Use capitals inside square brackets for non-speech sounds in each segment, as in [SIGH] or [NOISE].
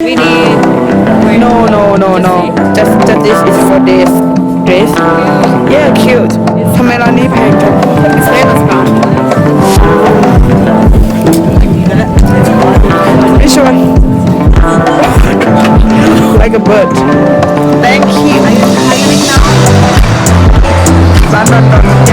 We need. No, no, no, no. Just, just this is for this dress. Yeah, cute. ทำไมร้านนี้แพงจัง It's famous pound. Which one? Like a bird. Thank you. ร้านดอนดอนใ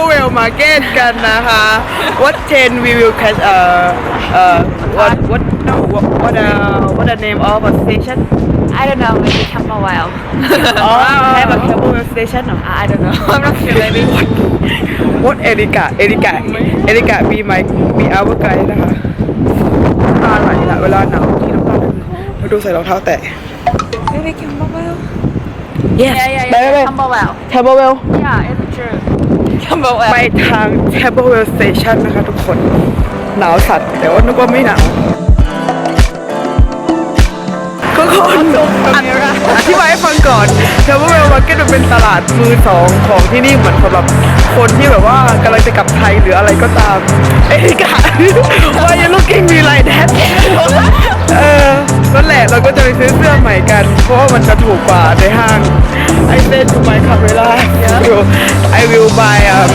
h a m b e r w e l l Market กันนะคะ What 10 we will catch uh uh what what no what what uh what the name of a station I don't know. Maybe Camberwell. oh have a h a m b e r w e l l station เหรอ I don't know. I'm not sure. Maybe. What เอริกาเอริกาเอริกามีไหมมีอาวุธไกลนะคะน้ำตาไหลละเวลาหนาวที่น้ำตาไหลมาดูใส่รองเท้าแตะ Maybe Camberwell. Yes Yeah, yeah, ไป yeah. ไปไป Camberwell. แท มเบลไปทางแทเบอร์เวลสเตชันนะคะทุกคน หนาวสัตว์แต่ว่านึกว่าไม่หนาวทุกคนอธิบายให้ฟังก่อนแทมเบอร์เวลมาร์เก็ตมันเป็นตลาดมือสองของที่นี่เหมือนสำหรับคนที่แบบว่ากำลังจะกลับไทยหรืออะไรก็ตาม เอ้ยกะว่ายังลูกกิ้งมีไรแดดเออ นั่นแหละเราก็จะไปซื้อเสื้อใหม่กัน เพราะว่ามันจะถูกกว่าในห้าง I said to my camera I will buy um,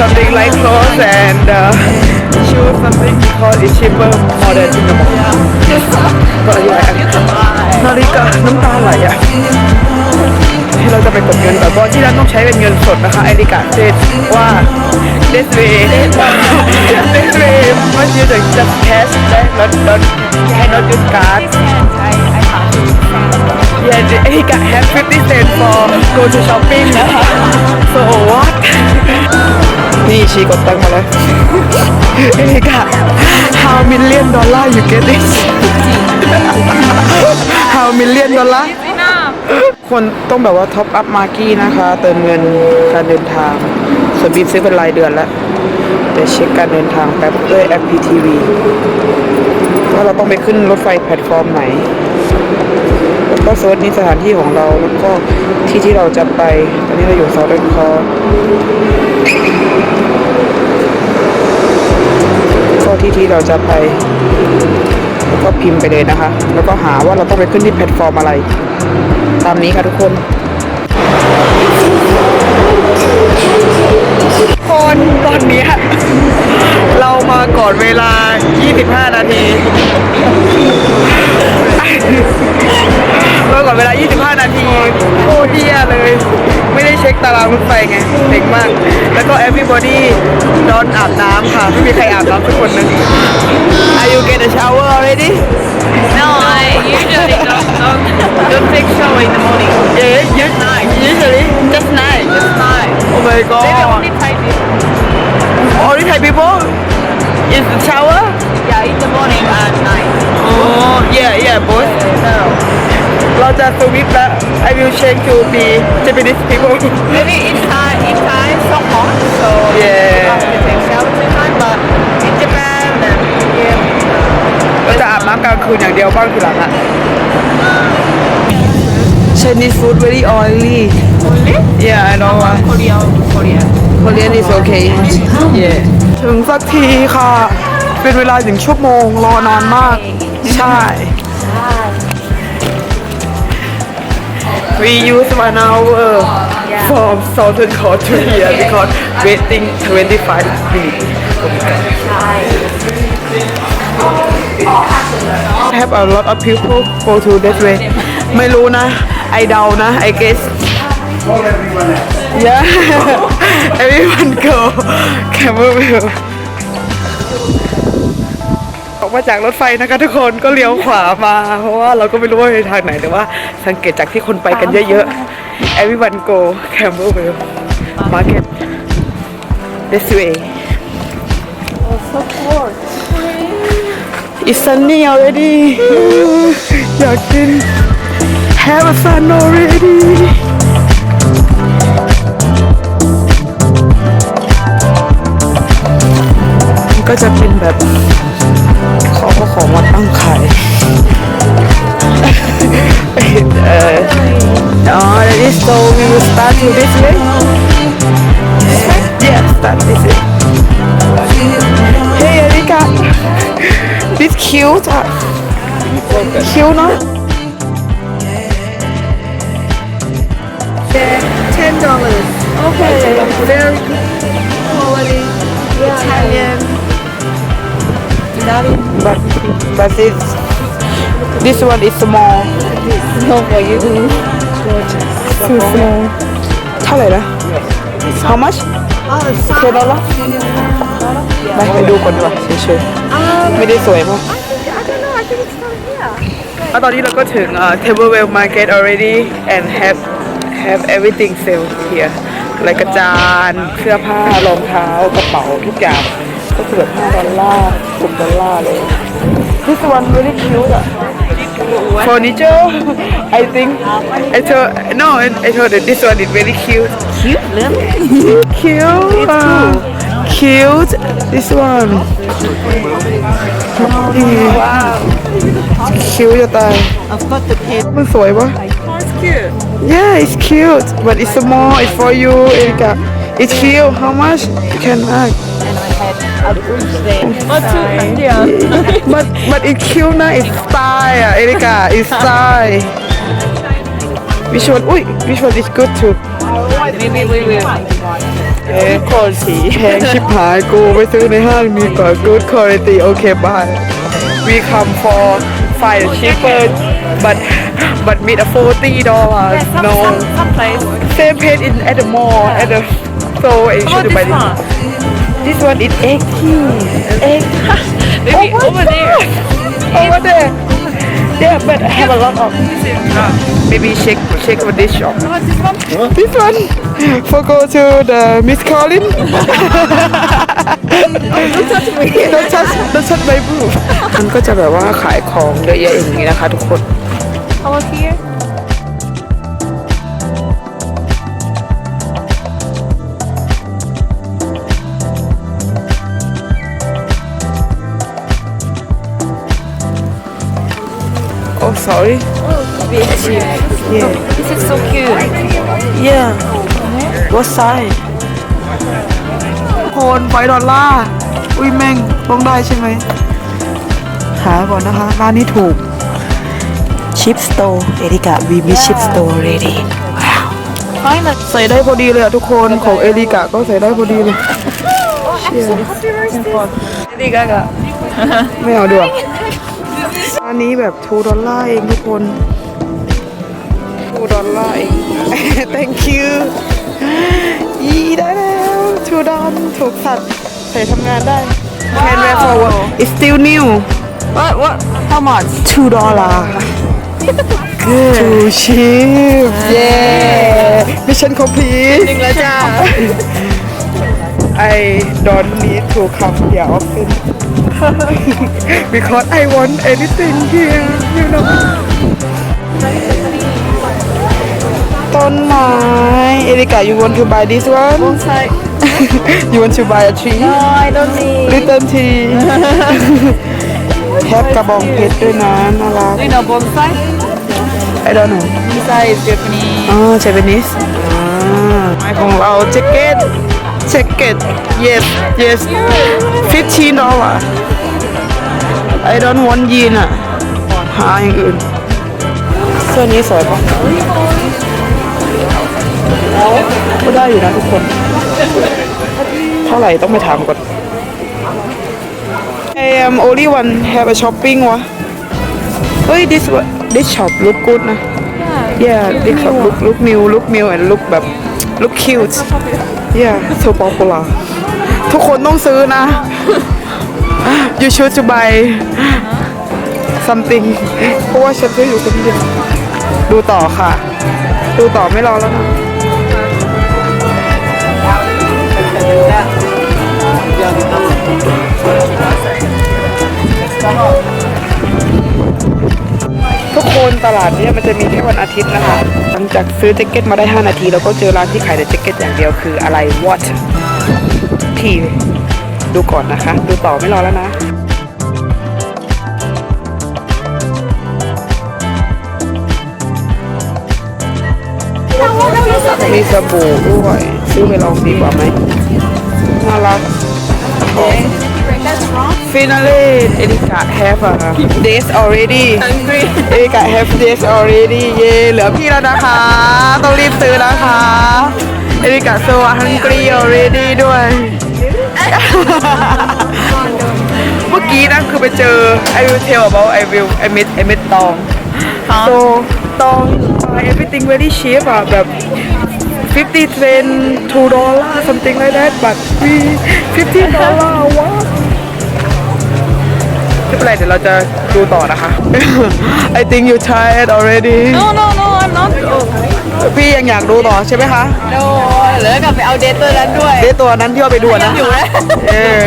something like clothes and uh, shoes something because it's cheaper more than in the mall ก็อะไรอันนาฬิกาน้ำตาไหลอะที่เราจะ ไปกดเงินแต่ก็ที่ร้านต้องใช้เป็นเงินสดนะคะไอริกาเซตว่าเดสเวเดสเวมันยืดจากจะแคสได้รถรถให้รถยืดการ์ด Yeah, he got have 50 cents for go to shopping นะคะ so what นี่ชีกดตังมาแล้วเอริกา how million dollar you get this how million dollar ควรต้องแบบว่าท็อปอัพมาร์กี้นะคะ เติมเงินการเดินทางสวบินซื้อเป็นรายเดือนแล้วแต่เช็คการเดินทางแป๊บด้วยแอป PTV ว่าเราต้องไปขึ้นรถไฟแพลตฟอร์มไหน แล้วก็เซิร์ชนี่สถานที่ของเราแล้วก็ที่ที่เราจะไป ตอนนี้เราอยู่ซา u เ e นคอก็ที่ที่เราจะไป ก็พิมพ์ไปเลยนะคะ แล้วก็หาว่าเราต้องไปขึ้นที่แพลตฟอร์มอะไร ตามนี้ค่ะทุกคน คนตอนนี้เรามาก่อนเวลา 25 นาที มาก่อนเวลา 25 นาทีโคตรเที่ยเลย ไม่ได้เช็คตารางรถไฟไงเด็กมาก แล้วก็ everybody นอนอาบน้ำค่ะ ไม่มีใครอาบน้ำสักคนหนึง Are you get a shower already? No, I usually don't, don't, don't take shower in the morning. Yeah, you, usually just night. Just night. Oh my Maybe god. only Thai people. Only Thai people is the shower? Yeah, in the morning and night. Oh, yeah, yeah, both. No. เราจะสวิตช์แล้ว I will change to be Japanese people. Maybe in Thai, in Thai, so hot, so Yeah. you have to take shower tonight, but in Japan, then yeah. เราจะอาบน้ำกลางคืนอย่างเดียวบ้างทีหลังอะ Chinese food very oily. Only? Yeah, I know. uh, Korea, Korea. Korean is okay. Yeah. ถึงสักทีค่ะ เป็นเวลาหนึ่งชั่วโมงรอนานมาก ใช่ We use one hour from Southern Korea because waiting 25 minutes. Have a lot of people go to that way ไม่รู้นะ ไอเดานะ I guess Yeah [LAUGHS] everyone go [LAUGHS] Camberwell อ อกมาจากรถไฟนะคะทุกคนก็เลี้ยวขวามาเพราะว่าเราก็ไม่รู้ว่าไปทางไหนแต่ว่า สังเกตจากที่คนไปกันเยอะๆ everyone go Camberwell Market this way It's sunny already อยากกิน Have a fun already ก็จะเป็นแบบ ขาก็ของมาตั้งขาย เออ[LAUGHS] อ๋อ that is so we will start to this way yeah start this way hey Erika [LAUGHS] this cute อ่ะ cute เนอะ Ten dollars. Okay. Very good quality. Italian. But but this this one is small No for you. too small เท่าไหร่นะ how much เท่านั้นละไปไปดูก่อนดีกว่าเฉยๆไม่ได้สวยมากแล้วตอนนี้เราก็ถึง uh, Tablewell Market already and have have everything sale here อะไรกระจานเสื้อผ้ารองเท้ากระเป๋าทุกอย่าง ก็คือแบบ5ดอลลาร์10ดอลลาร์เลย This one really cute อะ furniture I think I told no I told that this one is very cute Cute, really? cute uh, cute this one wow cute จะตาย I've got the pin. มันสวยปะ Oh, it's cute. Yeah, it's cute, but it's small. It's for you, Erika. It's cute. How much? You can ask. Oh, two. Yeah. But but it's cute, na. It's style, ah, Erika. It's style. Which one? Uy, which one is good too? Maybe we will. เอ๊ะ quality แพงชิบหายกูไปซื้อในห้างมีกว่า good quality โอเค bye we come for find cheaper but but with a 40 dollars Some, no some, some place. same page in at the mall at the store and How about should buy this this one? This one is 80 80 Maybe Oh my over there. over there yeah but have a lot of maybe check check for this shop How about this one? this one for go to the Miss Colin Don't touch me. รสชาติรสชาติใบบูมันก็จะแบบว่าขายของเยอะแยะอย่างนี้นะคะทุกคน How about here? Oh sorry Big cheap. yeah This is so cute. yeah what size คนไฟดอลลาร์อุ้ยแม่งต้องได้ใช่ไหม หาก่อนนะคะ ร้านนี้ถูก ชิปสโตร์เอริกาวีมีชิปสโตร์ ready ว้าว Finally. ใส่ได้พอดีเลยอะทุกคนของเอริกาก็ใส่ได้พอดีเลย Lady Gaga. ไม่เอาดีกว่าอั นนี้แบบ2ดอลลาร์เองทุกคน2ดอลลาร์เอง thank you ยีได้แล้ว2ดอลถูกสัตว์ใส่ทำงานได้ can wear for work it's still new What? What? How much? 2ดอลลาร์ good too cheap yeah mission complete หนึ่งแล้วจ้า I don't need to come here often because I want anything here you know ต้นไม้เอริกา you want to buy this one Bonsai. you want to buy a tree No, I don't need. little tree แฮปกระบองเพชรด้วยนะน่ารัก Do you know bonsai? I don't know Bonsai is Japanese. อ๋อ Japanese อ่าไม้ของเราแจ็คเก็ต jacket yes yes 15 dollar I don't want jean อะหาอย่างอื่นเสื้อนี้สวยปะก็ได้อยู่นะทุกคน เท่าไหร่ต้องไปถามก่อน I am only one have a shopping วะเฮ้ย this wa- this shop look good นะ yeah this shop look look new look new and look แบบ look cute yeah so popular ทุกคนต้องซื้อนะ you should to buy something เพราะว่าฉันซื้ออยู่คนเดียวดูต่อค่ะ ดูต่อไม่รอแล้วนะทุก คนตลาดเนี้มันจะมีแค่วันอาทิตย์นะคะหลังจากซื้อแจ็คเก็ตมาได้ 5 นาทีแล้วก็เจอร้านที่ขายแต่แจ็คเก็ตอย่างเดียวคืออะไร what ทีดูก่อนนะคะ ดูต่อไม่รอแล้วนะมีสบู่ด้วย ซื้อไปลองดีกว่าไหมน่ารัก ฟินาเล่เอริกา have a days already เอริกา have days already เย่เหลือพี่แล้วนะคะ ต้องรีบซื้อนะคะเอริกา so hungry already ด้วย เมื่อกี้นะคือไปเจอ I will tell about I will I met I met ตอง so ตอง buy everything very cheap อะแบบ 50 cent 2 dollar something like that but we 50 dollar what ไม่เป็นไรเดี๋ยวเราจะดูต่อนะคะ I think you tired already No no no I'm not พี่ยังอยากดูต่อใช่ไหมคะ โดนเหลือกับไปเอาเดทตัวนั้นด้วยเดทตัวนั้นที่ว่าไปดูนะอยู่นะเออ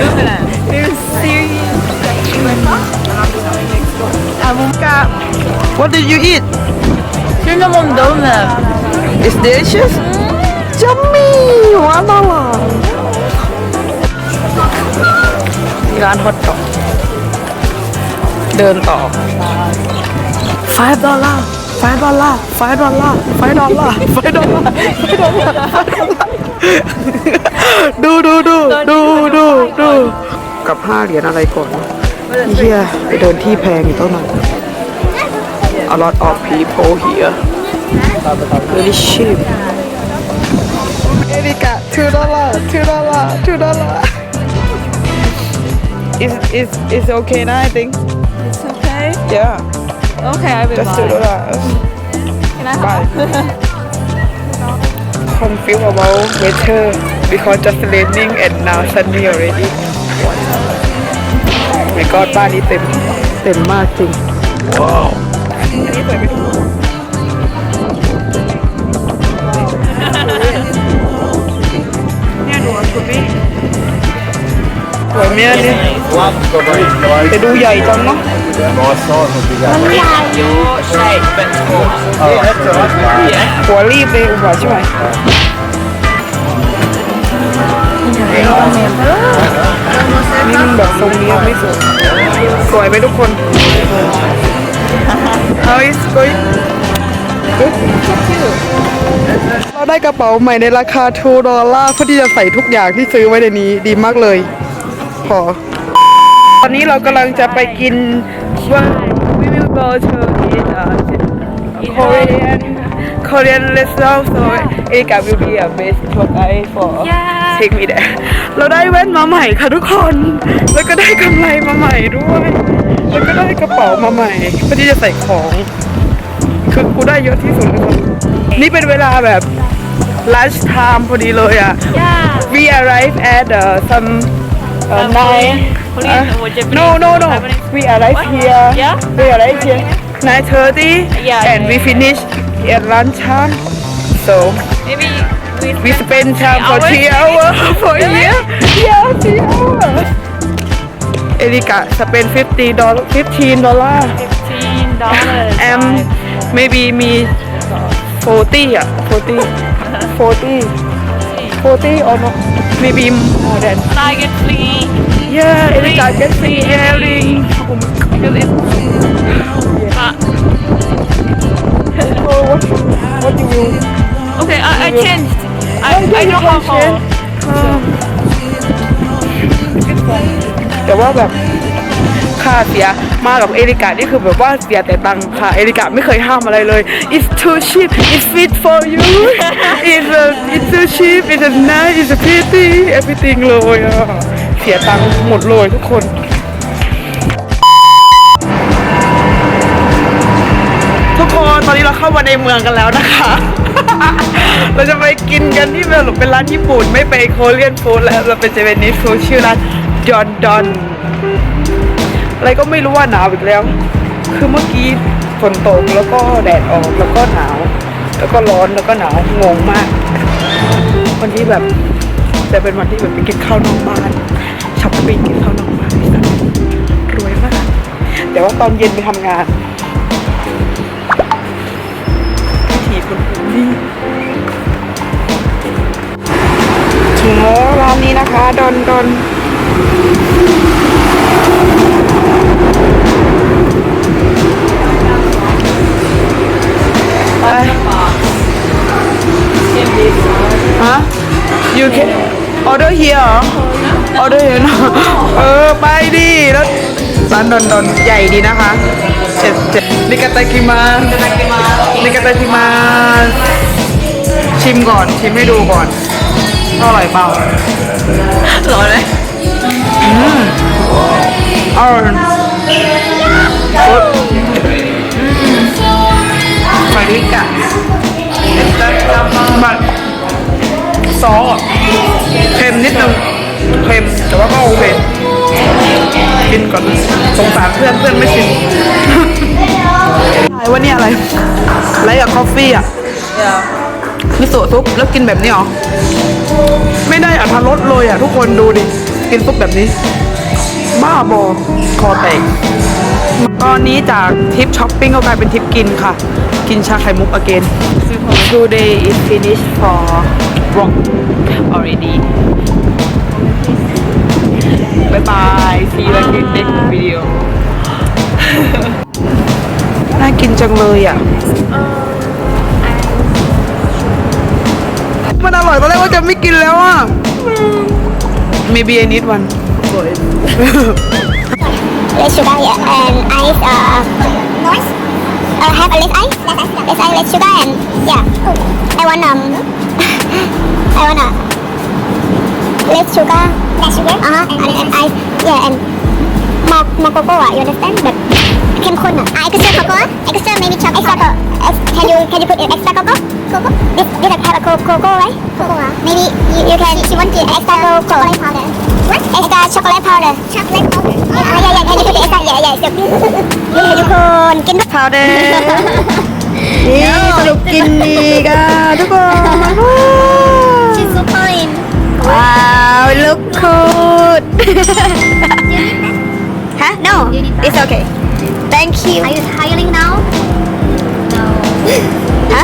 อามุกะ What did you eat ชื่อนมมโดนแบบ Is delicious Yummy ว้าวน่ารักร้านฮอทดอก เดินต่อ 5 ดอลลาร์ 5 ดอลลาร์ 5 ดอลลาร์ 5 ดอลลาร์ 5 ดอลลาร์ 5 ดอลลาร์ดูดูดูดูดูดูกับ5เหรียญอะไรก่อนวะเฮียไปเดินที่แพงอีกต้นนั้น A lot of people here really cheap เอริกะ2ดอลลาร์2ดอลลาร์2ดอลลาร์ is is is okay now I think It's okay. Yeah Okay, I will just buy. 2 dollars Can I Bye. have? confused about weather because just raining and now sunny already my god บ้านนี้เต็มเต็มมากจริง ว้าวอันนี้สวยไหมทุกคนเนี่ยดูชุดนี้สวยไหมอันนี้แต่ดูใหญ่จังเนาะ หัวรีบเลยอุบาใช่ไหมนี่มันแบบทรงนี้ไม่สวยสวยไหมทุกคน How is going Good เราได้กระเป๋าใหม่ในราคา2ดอลลาร์เพื่อที่จะใส่ทุกอย่างที่ซื้อไว้ในนี้ดีมากเลย พอ ตอนนี้เรากำลังจะไปกิน ว่า we will go to eat uh, Korean Korean restaurant so Erika will be a best tour guide for Yeah. take me there เราได้แว่นมาใหม่ค่ะทุกคน แล้วก็ได้กำไรมาใหม่ด้วย แล้วก็ได้กระเป๋ามาใหม่เพื่อที่จะใส่ของคือกูได้เยอะที่สุดเลยนี่เป็นเวลาแบบ lunch time พอดีเลยอะ Yeah. we arrive at uh, some uh, nine. Korean uh, or Japanese no, no, no. Japanese? We arrive What? here. Yeah? We arrive here nine thirty. Yeah, And yeah, we yeah. finish at lunch time. So Maybe we we spend time for hours? three hours for Really? here. Yeah, three hours. Erika spend fifty dollar, fifteen dollar. fifteen dollars. And maybe me forty. Yeah, forty. Forty. Forty or not? Maybe more than. Target free. Yeah, Erika get free earring. Oh my god. Because it's uh, So what, what you will? okay. I, I changed. I, Oh, yeah, I you know can how. how change. Uh, แต่ว่าแบบ ค่าเสียมากับเอริกานี่คือแบบว่าเสียแต่ตังค์ค่ะเอริกาไม่เคยห้ามอะไรเลย it's too cheap it's fit for you it's a, it's too cheap it's a nice it's a pretty everything เลยอะเสียตังค์หมดเลยทุกคนทุกคนตอนนี้เราเข้ามาในเมืองกันแล้วนะคะ เราจะไปกินกันที่แบบเป็นร้านญี่ปุ่น ไม่ไปโคเรียนฟู้ดแล้ว เราไปเจเวนิสฟู้ดชื่อร้านดอนดอน อะไรก็ไม่รู้ว่าหนาวอีกแล้ว คือเมื่อกี้ฝนตกแล้วก็แดดออกแล้วก็หนาว แล้วก็ร้อนแล้วก็หนาวงงมาก วันนี้แบบจะเป็นวันที่แบบไปกินข้าวนอกบ้านช้อปปิ้งกินข้าวนอกบ้านรวยมาก แต่ว่าตอนเย็นไปทำงานพิธีคุณนี่ถึงแล้วร้านนี้นะคะดอนดอน ฮะ you can order here เหรอ order here นะเออ ไปดิ แล้วร้านดอนดอนใหญ่ดีนะคะเจ็ดเจ็ดนิกาตากิมานิกาตากิมาชิมก่อน ชิมให้ดูก่อนอร่อยเปล่าร้อนไหมอร่อย ใส่ลิกอะบัดซอสอะเค็มนิดนึงเค็มแต่ว่าก็โอเคกินก่อนสงสารเพื่อนเพื่อนไม่ชิมอะไรว่านี่อะไรไรกับคอฟฟี่อะมิโซะซุปแล้วกินแบบนี้เหรอ ไม่ได้อัตรสเลยอะทุกคนดูดิ กินซุปแบบนี้ บ้าบอคอแตกตอนนี้จากทริปช้อปปิ้งก็กลายเป็นทริปกินค่ะ กินชาไข่มุก again today is finished for rock already bye bye see you again next video น่ากินจังเลยอะ มันอร่อยตอนแรกว่าจะไม่กินแล้วอะ maybe I need one boys. let's sugar yeah, and ice uh noise? Uh have a less ice? Less ice. Less sugar and yeah. Oh. I want um [LAUGHS] I want a less sugar. Less sugar? Uh-huh and, and, and ice. Yeah and more more cocoa, uh, you understand? But kem khun ah, uh. uh extra cocoa? Extra maybe chocolate. Extra cocoa. Can you can you put extra cocoa? Cocoa? This this have a cocoa, right? Cocoa. Uh. Maybe you, you can she, she wants extra cocoa. Chocolate powder. Extra chocolate powder chocolate powder อย่าอย่าอย่าอย่าอย่าอย่าอย่าจุดนี่ทุกคนกินพาวเดอร์นี่สรุปกินดีกันทุกคนชิซุปอินว้าวลุกคูดฮะ no it's okay thank you are you tiring now no ฮะ